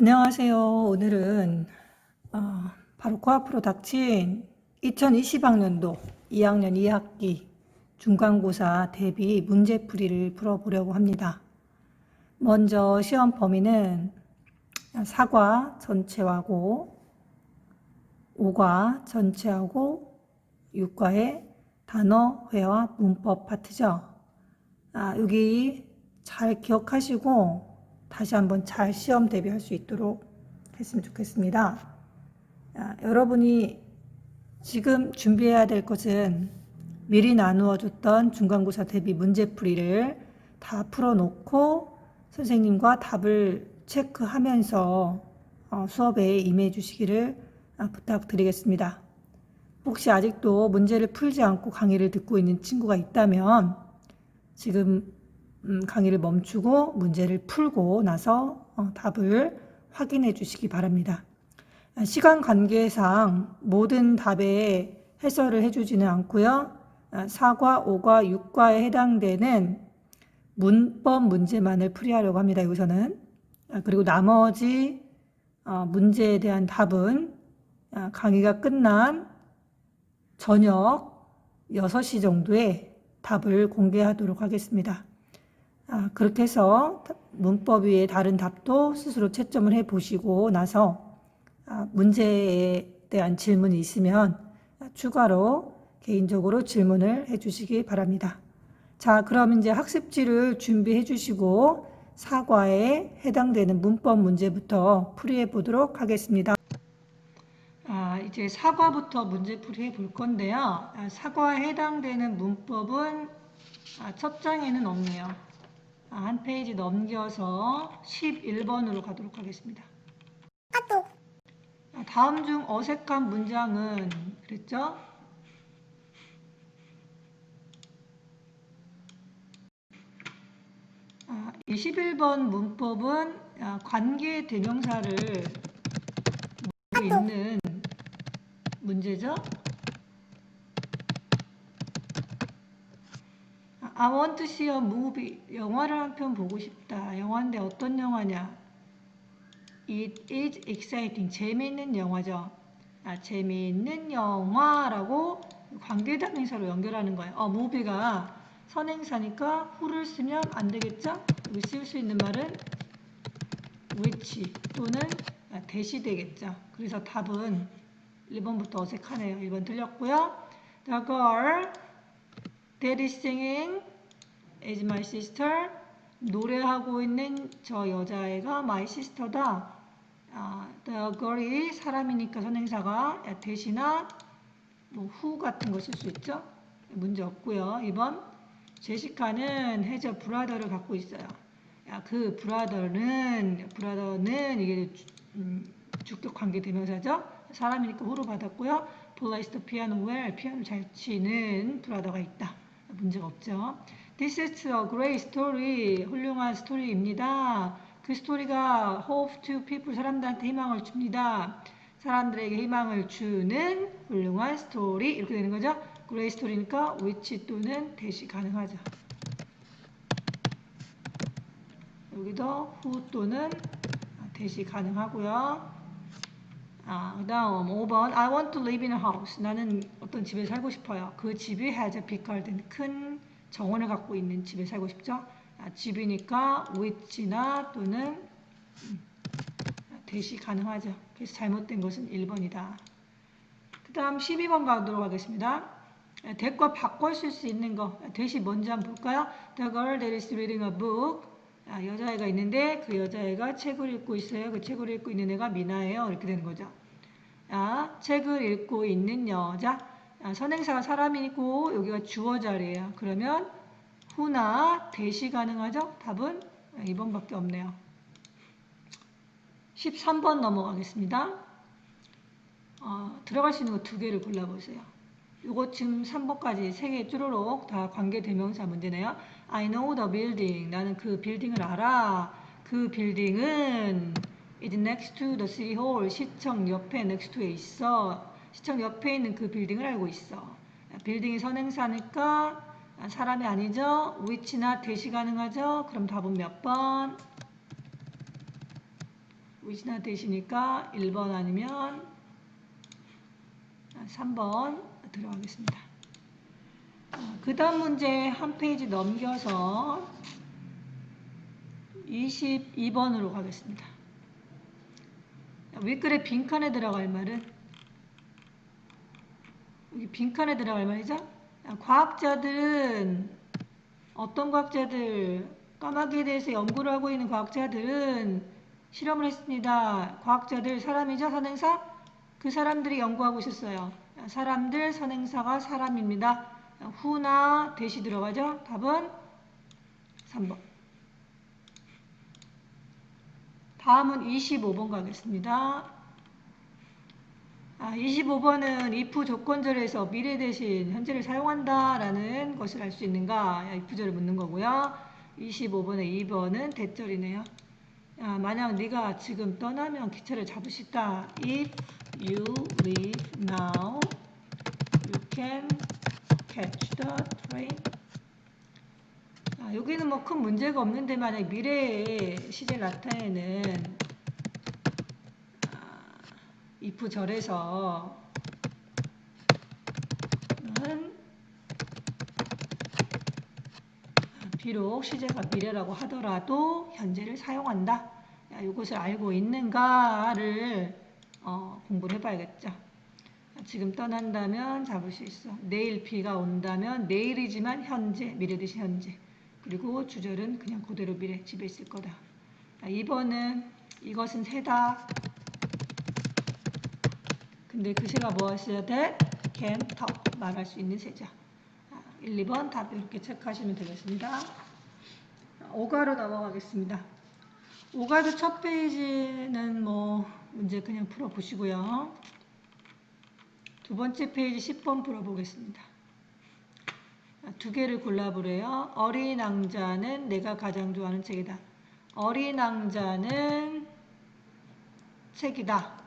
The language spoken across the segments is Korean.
안녕하세요. 오늘은 어, 바로 코앞으로 닥친 2020학년도 2학년 2학기 중간고사 대비 문제풀이를 풀어보려고 합니다. 먼저 시험 범위는 사과 전체하고 오과 전체하고 육과의 단어, 회화, 문법 파트죠. 아, 여기 잘 기억하시고 다시 한번 잘 시험 대비할 수 있도록 했으면 좋겠습니다. 아, 여러분이 지금 준비해야 될 것은 미리 나누어줬던 중간고사 대비 문제풀이를 다 풀어놓고 선생님과 답을 체크하면서 어, 수업에 임해 주시기를 아, 부탁드리겠습니다. 혹시 아직도 문제를 풀지 않고 강의를 듣고 있는 친구가 있다면 지금 음, 강의를 멈추고 문제를 풀고 나서 어, 답을 확인해 주시기 바랍니다. 아, 시간 관계상 모든 답에 해설을 해주지는 않고요. 아, 4과, 5과, 6과에 해당되는 문법 문제만을 풀이하려고 합니다. 여기서는. 아, 그리고 나머지 어, 문제에 대한 답은 아, 강의가 끝난 저녁 6시 정도에 답을 공개하도록 하겠습니다. 아, 그렇게 해서 문법 위에 다른 답도 스스로 채점을 해 보시고 나서 아, 문제에 대한 질문이 있으면 추가로 개인적으로 질문을 해 주시기 바랍니다. 자, 그럼 이제 학습지를 준비해 주시고 사과에 해당되는 문법 문제부터 풀이해 보도록 하겠습니다. 아, 이제 사과부터 문제 풀이해 볼 건데요. 아, 사과에 해당되는 문법은 아, 첫 장에는 없네요. 아, 한 페이지 넘겨서 11번으로 가도록 하겠습니다. 아, 다음 중 어색한 문장은 그랬죠? 아, 21번 문법은 아, 관계 대명사를 있는 문제죠? I want to see a movie. 영화를 한 편 보고 싶다. 영화인데 어떤 영화냐? It is exciting. 재미있는 영화죠. 아, 재미있는 영화라고 관계대명사로 연결하는 거예요. 어, movie가 선행사니까 who를 쓰면 안 되겠죠? 여기 쓸 수 있는 말은 which 또는 대시 되겠죠. 그래서 답은 1번부터 어색하네요. 1번 틀렸고요. The girl that is singing is my sister. 노래하고 있는 저 여자애가 my sister다. 아, the girl이 사람이니까 선행사가 대시나 뭐 who 같은 거 쓸 수 있죠. 문제 없고요. 2번 제시카는 해저 브라더를 갖고 있어요. 야, 그 브라더는 브라더는 이게 주, 음, 주격 관계 대명사죠. 사람이니까 후로 받았고요. the piano well. 피아노 잘 치는 브라더가 있다. 문제가 없죠. This is a great story. 훌륭한 스토리입니다. 그 스토리가 hope to people. 사람들한테 희망을 줍니다. 사람들에게 희망을 주는 훌륭한 스토리. 이렇게 되는 거죠. great story니까 which 또는 대시 가능하죠. 여기도 who 또는 대시 가능하고요. 아, 그 다음 5번 I want to live in a house. 나는 어떤 집에 살고 싶어요. 그 집이 has a big garden. 큰 정원을 갖고 있는 집에 살고 싶죠. 아, 집이니까 which나 또는 음, 대시 가능하죠. 그래서 잘못된 것은 1번이다. 그 다음 12번 가도록 하겠습니다. 대과 바꿔 쓸 수 있는 거 대시 뭔지 한번 볼까요? The girl that is reading a book. 아, 여자애가 있는데 그 여자애가 책을 읽고 있어요. 그 책을 읽고 있는 애가 미나예요. 이렇게 되는 거죠. 아, 책을 읽고 있는 여자. 아, 선행사가 사람이고 여기가 주어 자리예요. 그러면 후나 대시 가능하죠? 답은 2번밖에 없네요. 13번 넘어가겠습니다. 어, 들어갈 수 있는 거 두 개를 골라보세요. 이거 지금 3번까지 세개 쭈루룩 다 관계 대명사 문제네요. I know the building. 나는 그 빌딩을 알아. 그 빌딩은 is next to the city hall. 시청 옆에 next to에 있어. 시청 옆에 있는 그 빌딩을 알고 있어. 빌딩이 선행사니까 사람이 아니죠. which나 대시 가능하죠. 그럼 답은 몇 번? which나 대시니까 1번 아니면 3번 들어가겠습니다. 그 다음 문제 한 페이지 넘겨서 22번으로 가겠습니다. 윗글에 빈칸에 들어갈 말은 여기 빈칸에 들어갈 말이죠. 과학자들은 어떤 과학자들 까마귀에 대해서 연구를 하고 있는 과학자들은 실험을 했습니다. 과학자들 사람이죠 선행사 그 사람들이 연구하고 있었어요. 사람들 선행사가 사람입니다. 후나 대시 들어가죠. 답은 3번. 다음은 25번 가겠습니다. 아, 25번은 if 조건절에서 미래 대신 현재를 사용한다라는 것을 알 수 있는가? if절을 묻는 거고요. 25번의 2번은 대절이네요. 아, 만약 네가 지금 떠나면 기차를 있다. If you leave now, you can catch the train. 아, 여기는 뭐 큰 문제가 없는데 만약 미래의 시제를 나타내는 아, if 절에서 는 비록 시제가 미래라고 하더라도 현재를 사용한다. 야, 이것을 알고 있는가를 어, 공부를 해봐야겠죠. 지금 떠난다면 잡을 수 있어. 내일 비가 온다면 내일이지만 현재, 미래 대신 현재. 그리고 주절은 그냥 그대로 미래 집에 있을 거다. 자, 2번은 이것은 새다. 근데 그 새가 무엇이어야 돼? can 말할 수 있는 새죠. 1, 2번 답 이렇게 체크하시면 되겠습니다. 오가로 넘어가겠습니다. 오가도 첫 페이지는 뭐 문제 그냥 풀어보시고요. 두 번째 페이지 10번 풀어보겠습니다. 두 개를 골라보래요. 어린 왕자는 내가 가장 좋아하는 책이다. 어린 왕자는 책이다.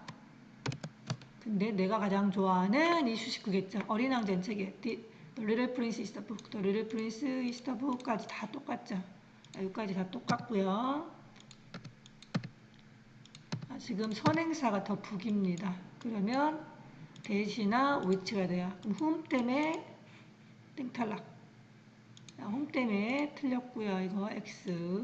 근데 내가 가장 좋아하는 이 수식구겠죠. 어린 왕자는 책이에요. The Little Prince is the book. The Little Prince is the book까지 다 똑같죠. 여기까지 다 똑같고요. 아, 지금 선행사가 더 북입니다. 그러면 대시나 돼요. 그럼 whom 때문에 땡탈락. 자, whom 때문에 틀렸고요. 이거 x.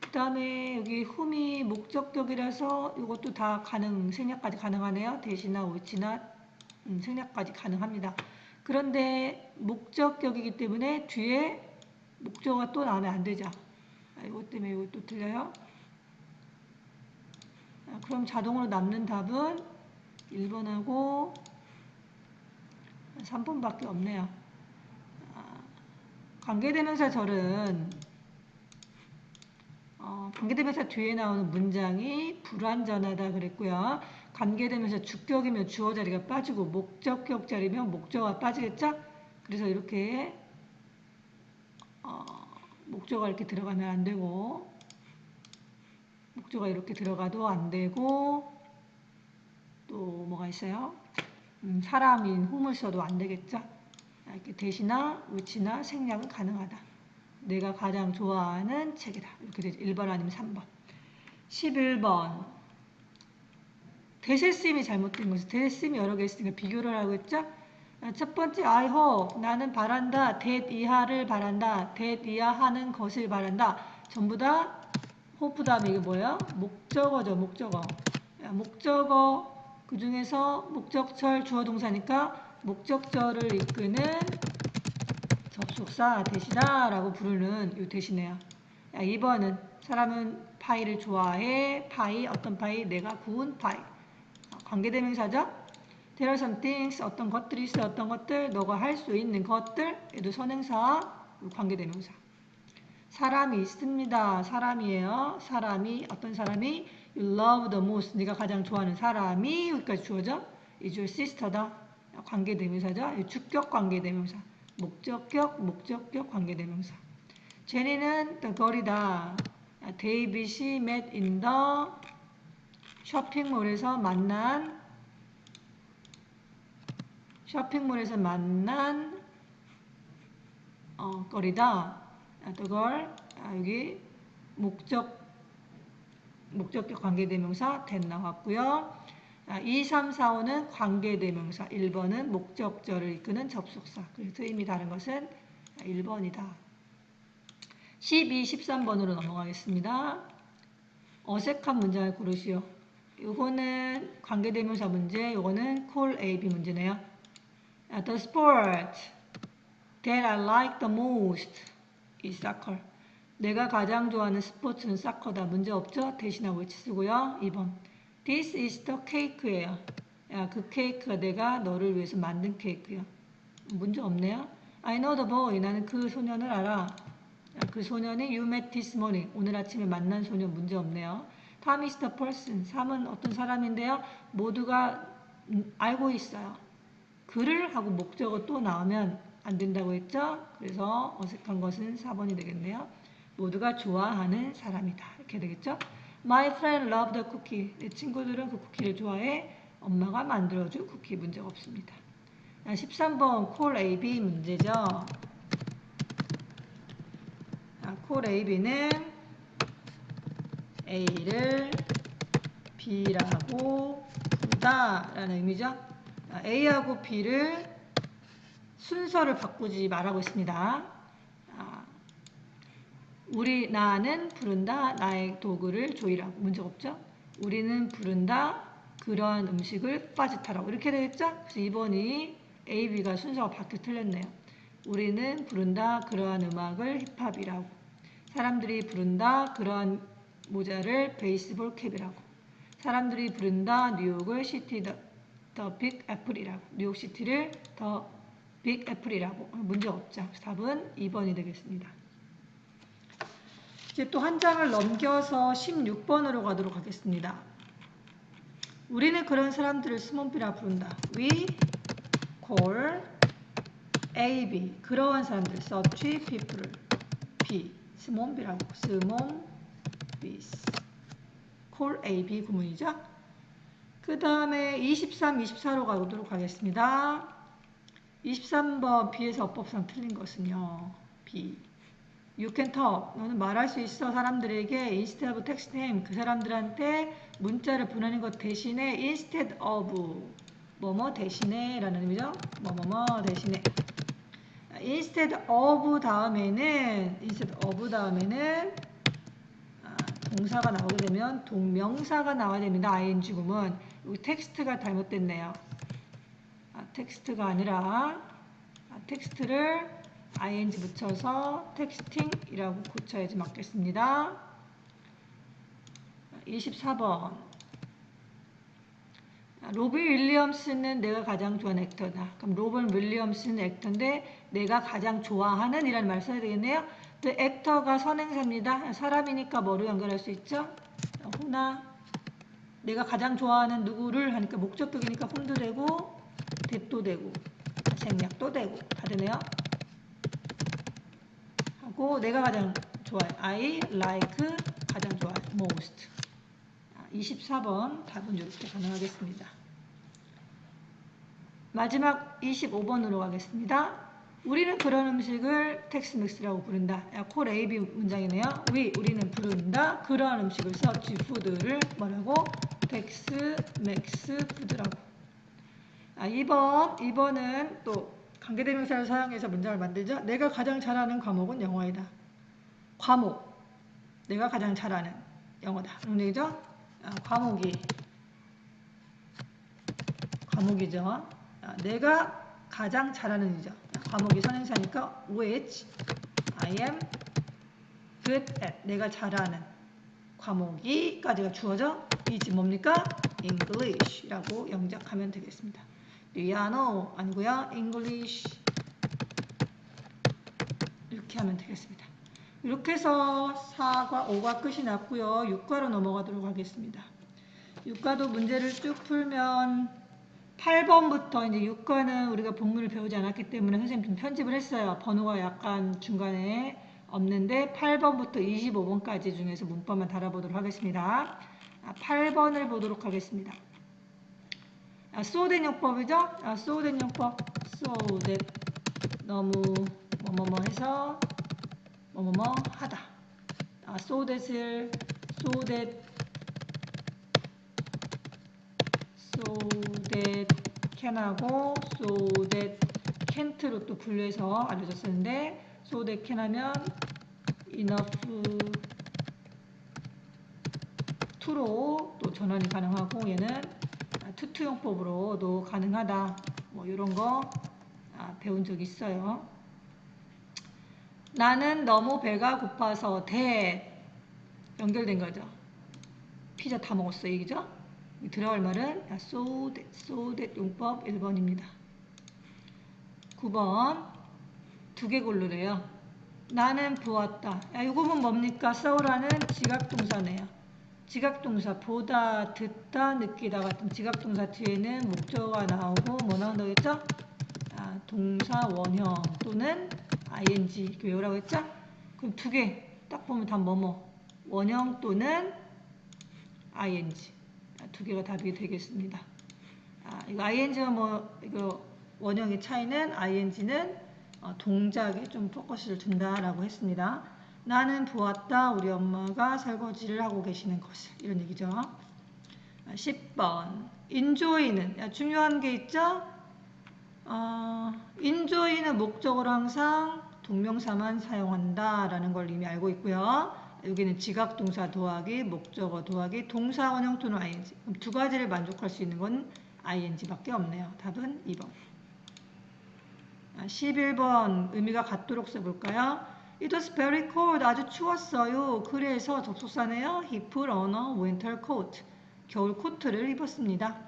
그 다음에 여기 whom이 목적격이라서 이것도 다 가능, 생략까지 가능하네요. 대시나 which나 음, 생략까지 가능합니다. 그런데 목적격이기 때문에 뒤에 목적어가 또 나오면 안 되죠. 아, 이것 때문에 이것도 틀려요. 아, 그럼 자동으로 남는 답은 1번하고 3번밖에 없네요. 아, 관계대명사 절은 어, 관계대명사 뒤에 나오는 문장이 불완전하다 그랬고요. 관계되면서 주격이면 주어 자리가 빠지고 목적격 자리면 목적어가 빠지겠죠? 그래서 이렇게 어, 목적어가 이렇게 들어가면 안 되고 목적어가 이렇게 들어가도 안 되고 또 뭐가 있어요? 음, 사람인 홈을 써도 안 되겠죠? 이렇게 대시나 위치나 생략은 가능하다. 내가 가장 좋아하는 책이다. 이렇게 되죠. 1번 아니면 3번. 11번. 대세쓰임이 잘못된 것이 대세쓰임이 여러 개 있으니까 비교를 하고 있죠. 아, 첫 번째 I hope 나는 바란다 that 이하를 바란다 that 이하하는 것을 바란다 전부 다 hope 다음에 이게 뭐예요? 목적어죠 목적어. 야, 목적어 그 중에서 목적절 주어 동사니까 목적절을 이끄는 접속사 대시다 라고 부르는 이 대시네요. 야, 2번은 사람은 파이를 좋아해 파이 어떤 파이? 내가 구운 파이. 관계대명사죠. There are things 어떤 것들이 있어 어떤 것들 너가 할 수 있는 것들 얘도 선행사 관계대명사 사람이 있습니다. 사람이에요. 사람이 어떤 사람이 you love the most 네가 가장 좋아하는 사람이 여기까지 주어져 is your sister다. 관계대명사죠. 주격 관계대명사 목적격 목적격 관계대명사 제니는 the girl이다. 데이빗이 met in the 쇼핑몰에서 만난 쇼핑몰에서 만난 어, 거리다. 또 걸, 아, 여기 목적 목적격 관계대명사 that 나왔고요. 아, 2, 3, 4, 5는 관계대명사, 1번은 목적절을 이끄는 접속사. 그래서 의미 다른 것은 1번이다. 12, 13번으로 넘어가겠습니다. 어색한 문장을 고르시오. 요거는 관계대명사 문제, 요거는 call A, B 문제네요. 아, The sport that I like the most soccer. 내가 가장 좋아하는 스포츠는 사커다. 문제 없죠? 대신하고 which 쓰고요. 2번. This is the cake예요. 야, 그 케이크가 내가 너를 위해서 만든 케이크야. 문제 없네요. I know the boy. 나는 그 소년을 알아. 야, 그 소년이 you met this morning. 오늘 아침에 만난 소년 문제 없네요. Tom is the person. 3은 어떤 사람인데요. 모두가 음, 알고 있어요. 그를 하고 목적어 또 나오면 안 된다고 했죠? 그래서 어색한 것은 4번이 되겠네요. 모두가 좋아하는 사람이다. 이렇게 되겠죠? My friend loved the cookie. 내 친구들은 그 쿠키를 좋아해. 엄마가 만들어준 쿠키 문제가 없습니다. 13번 콜 AB 문제죠. 콜 AB는 A를 B라고 부르다라는 의미죠. 아, A하고 B를 순서를 바꾸지 말라고 했습니다. 아, 우리 나는 부른다 나의 도구를 조이라고 문제 없죠? 우리는 부른다 그러한 음식을 빠짓하라고 이렇게 되겠죠? 그래서 2번이 A, B가 순서가 바뀌어 틀렸네요. 우리는 부른다 그러한 음악을 힙합이라고 사람들이 부른다 그러한 모자를 베이스볼 캡이라고 사람들이 부른다 뉴욕을 시티 더, 더 빅 애플이라고 뉴욕 시티를 더 빅 애플이라고 문제 없죠. 답은 2번이 되겠습니다. 이제 또 한 장을 넘겨서 16번으로 가도록 하겠습니다. 우리는 그런 사람들을 스몬비라 부른다. We call A, B 그러한 사람들 such people을 B 스몬비라고 스몬비스 call A, B 구문이죠. 그 다음에 23, 24로 가도록 하겠습니다. 23번 B에서 어법상 틀린 것은요. B. You can talk. 너는 말할 수 있어. 사람들에게 instead of text name. 그 사람들한테 문자를 보내는 것 대신에 instead of 뭐뭐 대신에 라는 의미죠. 뭐뭐뭐 대신에. instead of 다음에는 instead of 다음에는 아, 동사가 나오게 되면 동명사가 나와야 됩니다. ing 구문. 여기 텍스트가 잘못됐네요. 아, 텍스트가 아니라 아, 텍스트를 ing 붙여서 텍스팅이라고 고쳐야지 맞겠습니다. 24번 로빈 윌리엄스는 내가 가장 좋아하는 액터다. 그럼 로빈 윌리엄스는 액터인데 내가 가장 좋아하는 이라는 말 써야 되겠네요. 그 액터가 선행사입니다. 사람이니까 뭐로 연결할 수 있죠? 호나 내가 가장 좋아하는 누구를 하니까 목적격이니까 홈도 되고 대도 되고 생략도 되고 다 되네요. 하고 내가 가장 좋아해. I like 가장 좋아해. most. 24번 답은 이렇게 가능하겠습니다. 마지막 25번으로 가겠습니다. 우리는 그런 음식을 텍스맥스라고 부른다. 콜 AB 문장이네요. We, 우리는 부른다. 그러한 음식을 search food를 뭐라고? 텍스맥스 푸드라고. 아, 2번, 2번은 또 관계대명사를 사용해서 문장을 만들죠. 내가 가장 잘하는 과목은 영어이다. 과목. 내가 가장 잘하는 영어다. 그런 얘기죠? 아, 과목이. 과목이죠. 아, 내가 가장 잘하는 이죠. 과목이 선행사니까 which I am good at. 내가 잘하는 과목이까지가 주어져 이지 뭡니까? English라고 영작하면 되겠습니다. Piano 아니고요. English 이렇게 하면 되겠습니다. 이렇게 해서 4과 5가 끝이 났고요. 6과로 넘어가도록 하겠습니다. 6과도 문제를 쭉 풀면 8번부터 이제 6과는 우리가 본문을 배우지 않았기 때문에 선생님 좀 편집을 했어요. 번호가 약간 중간에 없는데 8번부터 25번까지 중에서 문법만 달아보도록 하겠습니다. 8번을 보도록 하겠습니다. 아, 소우된 용법이죠? 아, 소우된 용법. 소우된 너무 뭐뭐뭐 해서 뭐뭐뭐 하다. 아, 소우댓을 소우댓 소댓 캔하고 소댓 캔트로 또 분류해서 알려줬었는데 소댓 캔하면 enough to로 또 전환이 가능하고 얘는 투투용법으로도 가능하다. 뭐 이런 거 아, 배운 적 있어요. 나는 너무 배가 고파서 대 연결된 거죠. 피자 다 먹었어 얘기죠. 들어갈 말은 야, so that, so that 용법 1번입니다. 9번 두개 고르래요. 나는 보았다. 야, 이거는 뭡니까? saw라는 지각동사네요. 지각동사 보다, 듣다, 느끼다 같은 지각동사 뒤에는 목적어가 나오고 뭐 나온다고 했죠? 아, 동사 원형 또는 ing 외우라고 했죠? 그럼 두 개 딱 보면 다 뭐뭐 원형 또는 ing 아, 두 개가 답이 되겠습니다. 아, 이거 ing와 뭐 이거 원형의 차이는 ing는 어, 동작에 좀 포커스를 둔다라고 했습니다. 나는 보았다 우리 엄마가 설거지를 하고 계시는 것을 이런 얘기죠. 아, 10번 enjoy는 야, 중요한 게 있죠. 어, enjoy는 목적으로 항상 동명사만 사용한다라는 걸 이미 알고 있고요. 여기는 지각 동사 도하기, 목적어 도하기, 동사 원형 또는 ing. 그럼 두 가지를 만족할 수 있는 건 ing밖에 없네요. 답은 2번. 11번 의미가 같도록 써볼까요? It was very cold. 아주 추웠어요. 그래서 접속사네요. He put on a winter coat. 겨울 코트를 입었습니다.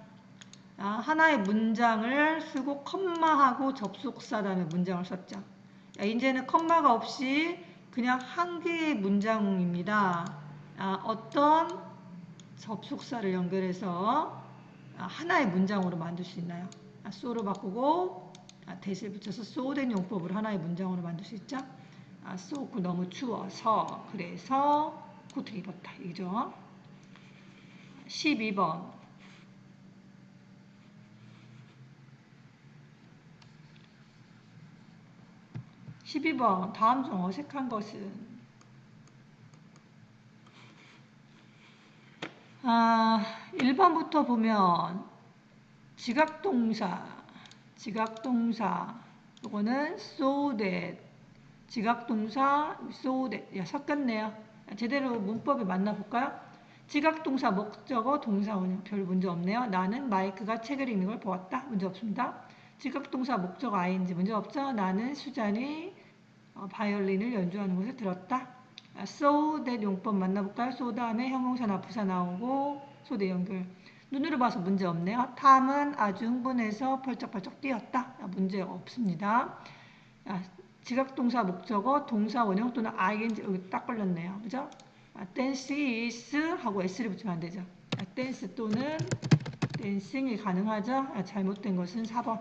아, 하나의 문장을 쓰고 컴마하고 접속사 다음에 문장을 썼죠. 야, 이제는 컴마가 없이 그냥 한 개의 문장입니다. 아, 어떤 접속사를 연결해서 아, 하나의 문장으로 만들 수 있나요? 아, so로 바꾸고 아, 대시를 붙여서 so된 용법으로 하나의 문장으로 만들 수 있죠? 아, 그 너무 추워서 그래서 코트 입었다. 이죠? 12번 12번 다음 중 어색한 것은 아, 1번부터 보면 지각동사 지각동사 요거는 so that 지각동사 that 야, 섞였네요 제대로 문법에 만나볼까요? 지각동사 목적어 동사 원형 별 문제 없네요 나는 마이크가 책을 읽는 걸 보았다 문제 없습니다 지각동사 목적 ing 문제 없죠? 나는 수잔이 어, 바이올린을 연주하는 것을 들었다. 아, so that 용법 만나볼까요? so 다음에 형용사나 부사 나오고 so that 연결. 눈으로 봐서 문제 없네요. 탐은 아주 흥분해서 펄쩍펄쩍 뛰었다. 아, 문제 없습니다. 아, 지각동사 목적어 동사 원형 또는 ing 여기 딱 걸렸네요. 그죠? 아, dance is 하고 s를 붙이면 안 되죠. 아, dance 또는 dancing이 가능하죠? 아, 잘못된 것은 4번.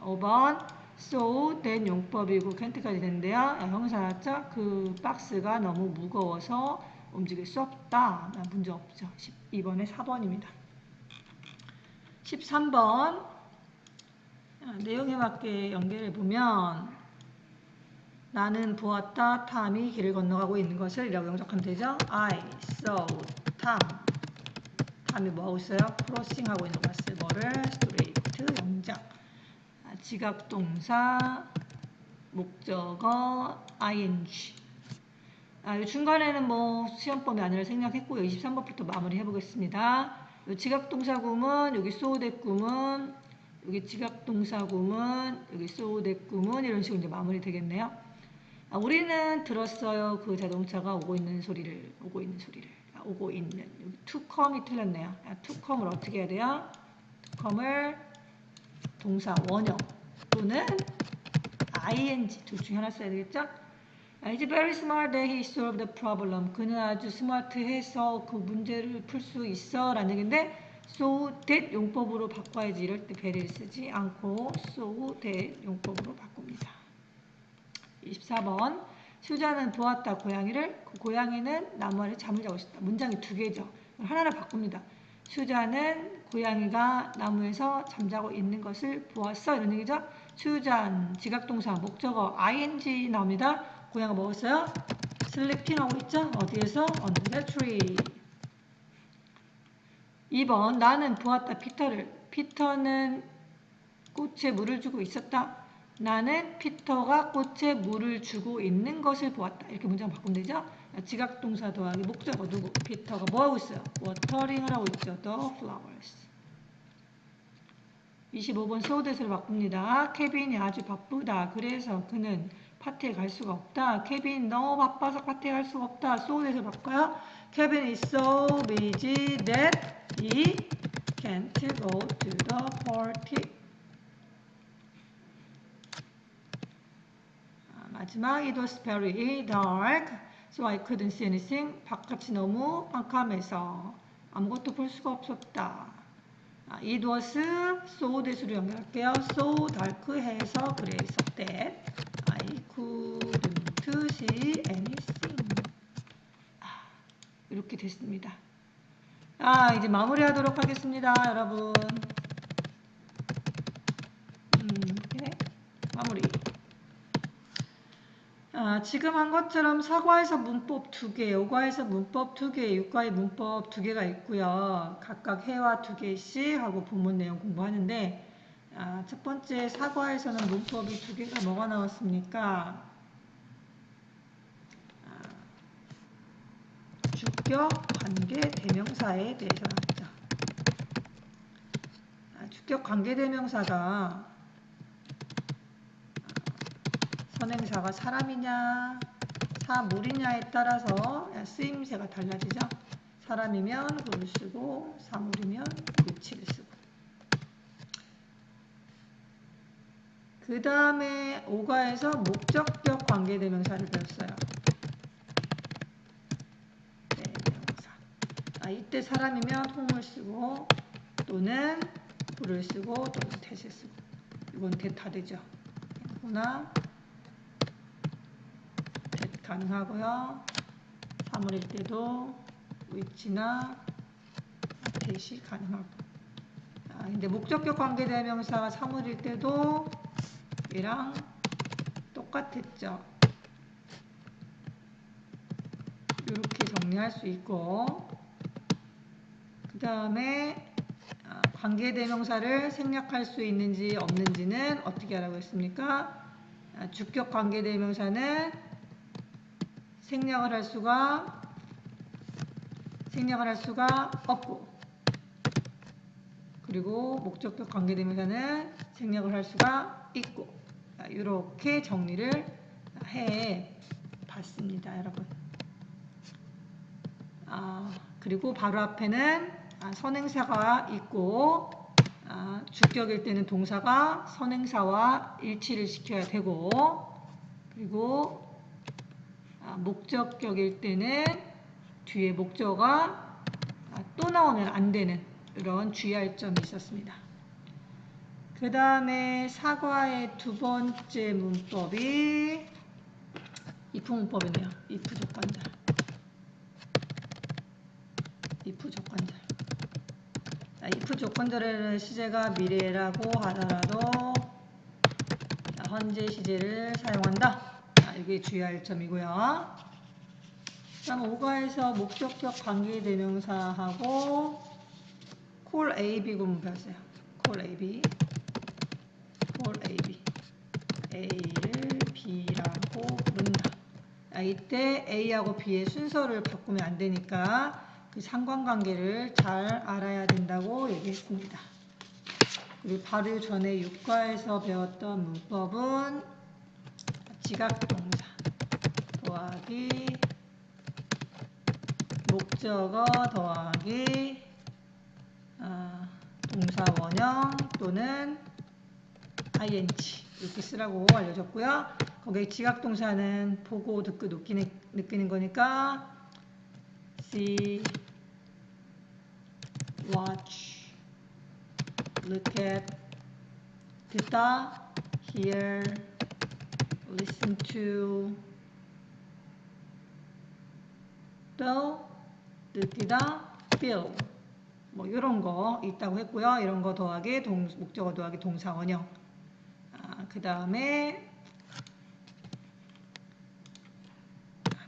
5번 so 된 용법이고 can't까지 되는데요. 아, 형용사 나왔죠? 그 박스가 너무 무거워서 움직일 수 없다. 아, 문제 없죠. 12번에 4번입니다. 13번 아, 내용에 맞게 연결해 보면 나는 보았다. 탐이 길을 건너가고 있는 것을 이라고 영작하면 되죠. I saw Tom. 탐이 뭐하고 있어요? 크로싱 하고 있는 것을 뭐를 스트레이트 영작. 아, 지각동사 목적어 ing 아, 이 중간에는 뭐 시험범위 아니라 생략했고요. 23번부터 마무리 해보겠습니다. 이 지각동사 구문, 여기 소대 구문, 여기 지각동사 구문, 여기 소대 구문 이런 식으로 이제 마무리 되겠네요. 아, 우리는 들었어요. 그 자동차가 오고 있는 소리를, 오고 있는 소리를, 아, 오고 있는. come이 틀렸네요. 아, come을 어떻게 해야 돼요? come을 동사 원형 또는 ing 둘 중에 하나 써야 되겠죠? He's very smart that he solved the problem. 그는 아주 스마트해서 그 문제를 풀 수 있어 라는 얘기인데 so that 용법으로 바꿔야지 이럴 때 be를 쓰지 않고 so that 용법으로 바꿉니다. 24번 수자는 보았다 고양이를 그 고양이는 나무 아래 잠을 자고 있다. 문장이 두 개죠. 하나를 바꿉니다. 수자는 고양이가 나무에서 잠자고 있는 것을 보았어 이런 얘기죠. 수잔 지각동사 목적어 ing 나옵니다. 고양이가 먹었어요? 슬리핑 하고 있죠? 어디에서? under the tree. 2번 나는 보았다 피터를 피터는 꽃에 물을 주고 있었다. 나는 피터가 꽃에 물을 주고 있는 것을 보았다. 이렇게 문장 바꾸면 되죠? 지각 동사 더하기 목적어 누구? 피터가 뭐 하고 있어요? 워터링을 하고 있죠. The flowers. 25번 소대서를 바꿉니다. 케빈이 아주 바쁘다. 그래서 그는 파티에 갈 수가 없다. 케빈 너무 바빠서 파티에 갈 수가 없다. 소대서 바꿔요. Kevin is so busy that he can't go to the party. 마지막 it was very dark so I couldn't see anything 바깥이 너무 깜깜해서 아무것도 볼 수가 없었다 아, it was so that으로 연결할게요 so dark 해서 그래서 that I couldn't see anything 아, 이렇게 됐습니다 아 이제 마무리하도록 하겠습니다 여러분 음, 네. 마무리 아, 지금 한 것처럼 사과에서 문법 두 개, 오과에서 문법 두 개, 육과의 문법 두 개가 있고요. 각각 해와 두 개씩 하고 본문 내용 공부하는데 아, 첫 번째 사과에서는 문법이 두 개가 뭐가 나왔습니까? 아, 주격, 관계, 대명사에 대해서 나왔죠. 아, 주격, 관계, 대명사가 선행사가 사람이냐 사물이냐에 따라서 쓰임새가 달라지죠. 사람이면 그를 쓰고 사물이면 위치를 쓰고 그 다음에 오가에서 목적격 관계대명사를 배웠어요. 대명사. 아, 이때 사람이면 홈을 쓰고 또는 불을 쓰고 또는 대을 쓰고 이건 대다 되죠. 그러나 가능하고요. 사물일 때도 위치나 대시 가능하고. 아, 근데 목적격 관계대명사가 사물일 때도 얘랑 똑같았죠. 이렇게 정리할 수 있고 그 다음에 아, 관계대명사를 생략할 수 있는지 없는지는 어떻게 하라고 했습니까? 아, 주격 관계대명사는 생략을 할 수가 생략을 할 수가 없고 그리고 목적격 관계대명사는 생략을 할 수가 있고 이렇게 정리를 해 봤습니다 여러분. 아, 그리고 바로 앞에는 아, 선행사가 있고 아, 주격일 때는 동사가 선행사와 일치를 시켜야 되고 그리고 아, 목적격일 때는 뒤에 목적어가 아, 또 나오면 안 되는 이런 주의할 점이 있었습니다. 그 다음에 사과의 두 번째 문법이 if 문법이네요. if 조건절. if 조건절. 자, if 조건절에는 시제가 미래라고 하더라도 자, 현재 시제를 사용한다. 이게 주의할 점이고요. 다음 5가에서 목적격 관계대명사하고 콜 AB 구문 배웠어요. 콜 AB 콜 AB A를 B라고 부른다. 아, 이때 A하고 B의 순서를 바꾸면 안 되니까 그 상관관계를 잘 알아야 된다고 얘기했습니다. 그리고 바로 전에 6과에서 배웠던 문법은 지각동사 더하기 목적어 더하기 어, 동사 원형 또는 ing 이렇게 쓰라고 알려줬고요. 거기에 지각동사는 보고 듣고 느끼는, 느끼는 거니까 see, watch, look at, 듣다, hear, listen to. 또 느끼다 feel. 뭐 이런 거 있다고 했고요. 이런 거 더하기 동, 목적어 더하기 동사 원형. 아, 그 다음에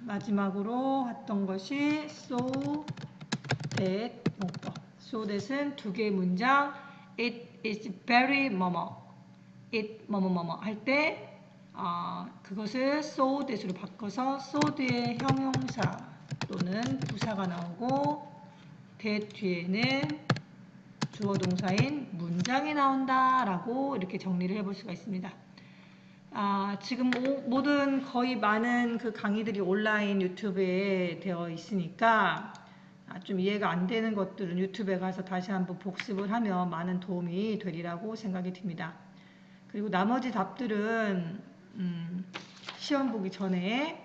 마지막으로 했던 것이 so that 문법 so that은 두 개의 문장. it is very 뭐뭐 it 뭐뭐 뭐뭐 할때 어, 그것을 so that으로 바꿔서 so 뒤에 형용사 또는 부사가 나오고 that 뒤에는 주어 동사인 문장이 나온다 라고 이렇게 정리를 해볼 수가 있습니다. 아, 지금 모, 모든 거의 많은 그 강의들이 온라인 유튜브에 되어 있으니까 아, 좀 이해가 안 되는 것들은 유튜브에 가서 다시 한번 복습을 하면 많은 도움이 되리라고 생각이 듭니다. 그리고 나머지 답들은 음, 시험 보기 전에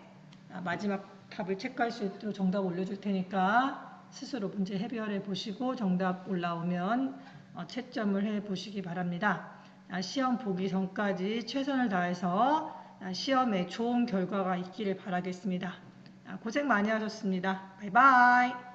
아, 마지막 답을 체크할 수 있도록 정답 올려줄 테니까 스스로 문제 해결해 보시고 정답 올라오면 어, 채점을 해 보시기 바랍니다. 아, 시험 보기 전까지 최선을 다해서 아, 시험에 좋은 결과가 있기를 바라겠습니다. 아, 고생 많이 하셨습니다. 바이바이.